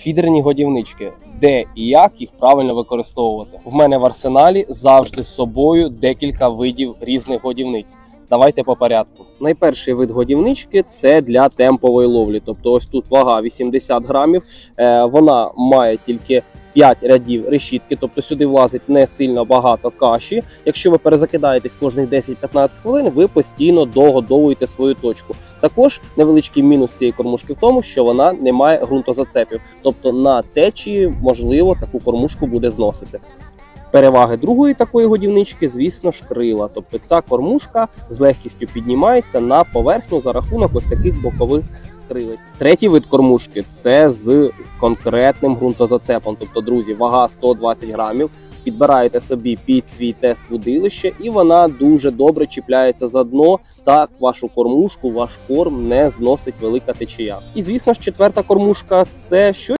Фідерні годівнички, де і як їх правильно використовувати. В мене в арсеналі завжди з собою декілька видів різних годівниць. Давайте по порядку. Найперший вид годівнички це для темпової ловлі. Тобто, ось тут вага 80 грамів. Е, вона має тільки 5 рядів решітки, тобто сюди влазить не сильно багато каші. Якщо ви перезакидаєтесь кожних 10-15 хвилин, ви постійно догодовуєте свою точку. Також невеличкий мінус цієї кормушки в тому, що вона не має ґрунтозацепів. Тобто на течії можливо таку кормушку буде зносити. Переваги другої такої годівнички, звісно ж, крила. Тобто ця кормушка з легкістю піднімається на поверхню за рахунок ось таких бокових крилець. Третій вид кормушки це з конкретним ґрунтозацепом. Тобто, друзі, вага 120 грамів. Підбираєте собі під свій тест вудилище, і вона дуже добре чіпляється за дно. Так вашу кормушку, ваш корм не зносить велика течія. І звісно ж, четверта кормушка це що